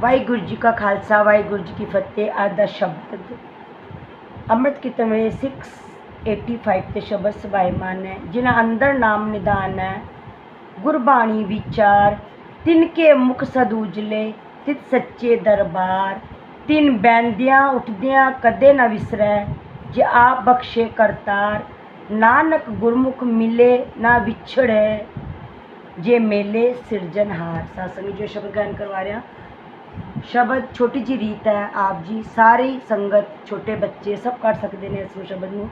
ਵਾਹਿਗੁਰੂ ਜੀ ਕਾ ਖਾਲਸਾ, ਵਾਹਿਗੁਰੂ ਜੀ ਕੀ ਫਤਿਹ। ਅੱਜ ਦਾ ਸ਼ਬਦ ਅੰਮ੍ਰਿਤ ਕੀਰਤਨ ਵੇਲੇ 685 ਤੇ ਸ਼ਬਦ ਸਬਾਇਮਾਨ ਹੈ, ਜਿਨ੍ਹਾਂ ਅੰਦਰ ਨਾਮ ਨਿਦਾਨ ਹੈ। ਗੁਰਬਾਣੀ ਵਿਚਾਰ, ਤਿਨ ਕੇ ਮੁਖ ਸਦੂਜਲੇ ਤਿਤ ਸੱਚੇ ਦਰਬਾਰ। ਤਿਨ ਬੈਂਦਿਆਂ ਉੱਠਦਿਆਂ ਕਦੇ ਨਾ ਵਿਸਰੈ, ਜੇ ਆਪ ਬਖਸ਼ੇ ਕਰਤਾਰ। ਨਾਨਕ ਗੁਰਮੁਖ ਮਿਲੇ ਨਾ ਵਿਛੜੈ, ਜੇ ਮੇਲੇ ਸਿਰਜਨਹਾਰ ਸਾਸੰਗ ਜੋ ਸ਼ਬਦ ਗਾਇਨ ਕਰਵਾ ਰਿਹਾ ਸ਼ਬਦ ਛੋਟੀ ਜੀ ਰੀਤ ਹੈ ਆਪ ਜੀ। ਸਾਰੀ ਸੰਗਤ, ਛੋਟੇ ਬੱਚੇ ਸਭ ਕਰ ਸਕਦੇ ਨੇ ਇਸ ਸ਼ਬਦ ਨੂੰ।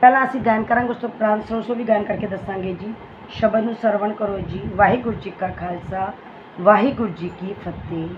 ਪਹਿਲਾਂ ਅਸੀਂ ਗਾਇਨ ਕਰਾਂਗੇ, ਉਸ ਤੋਂ ਉਪਰੰਤ ਸਰੋਸੋ ਵੀ ਗਾਇਨ ਕਰਕੇ ਦੱਸਾਂਗੇ ਜੀ। ਸ਼ਬਦ ਨੂੰ ਸਰਵਣ ਕਰੋ ਜੀ। ਵਾਹਿਗੁਰੂ ਜੀ ਕਾ ਖਾਲਸਾ, ਵਾਹਿਗੁਰੂ ਜੀ ਕੀ ਫਤਿਹ।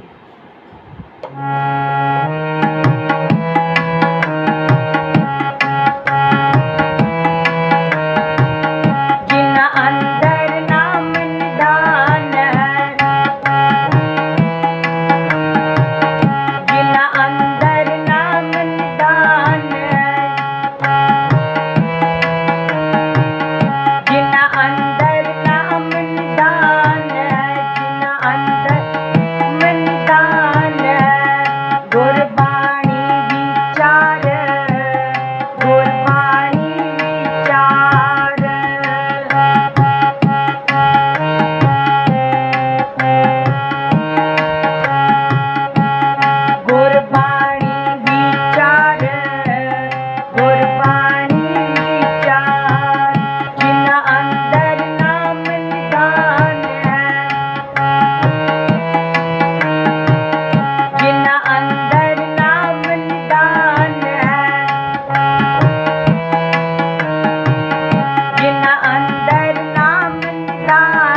दा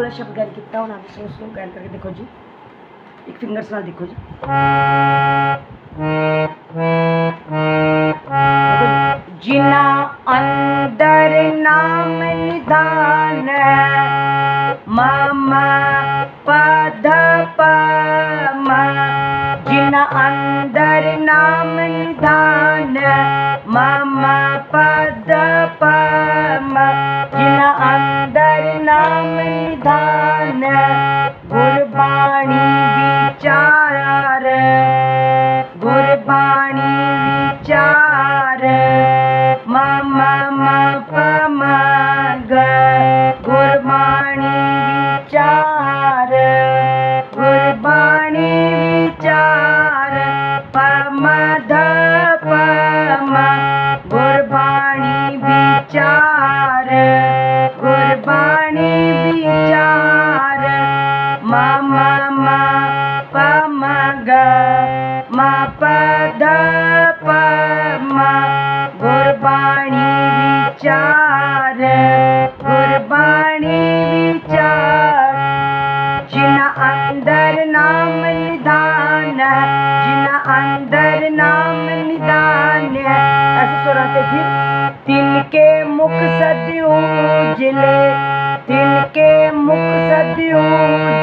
ਪੂਰਾ ਸ਼ਬਦ ਗਾਇਨ ਕੀਤਾ ਹੁਣ ਆਪ ਤੁਸੀਂ ਨੂੰ ਗਾਇਨ ਕਰਕੇ ਦੇਖੋ ਜੀ। ਇੱਕ ਫਿੰਗਰਸ ਨਾਲ ਦੇਖੋ ਜੀ। ਜਿਨਾ ਅੰਦਰ ਨਾਮ ਨਿਦਾਨ ਮਮ ਪਦ ਪਮ। ਜਿਨਾ ਅੰਦਰ ਨਾਮ ਨਿਦਾਨ ਮਮ ਪਦ ਪਮ। ਜਿਨਾ ਅੰਦਰ ਨਾਮ ਨਿਦਾਨ ਗੁਰਬਾਣੀ ਵਿਚਾਰ। ga ma pa da pa ma Gurbani विचार गुरबाणी विचार। जिना अंदर नाम निदान, जिना अंदर नाम निदान। ऐसे सुनाते फिर तिनके मुख सदियों ज़िले तिनके मुख सदियों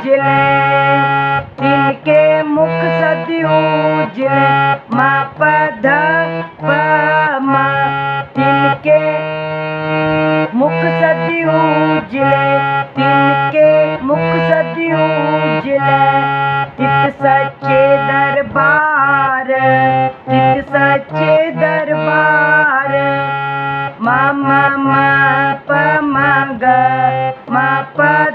ज़िले इनके मुख सत्यूज मा पध पमा तिनके मुख सत्यूज तिनके मुख सत्यूज तित सच्चे दरबार तित सच्चे दरबार मामा मा पमाग मा प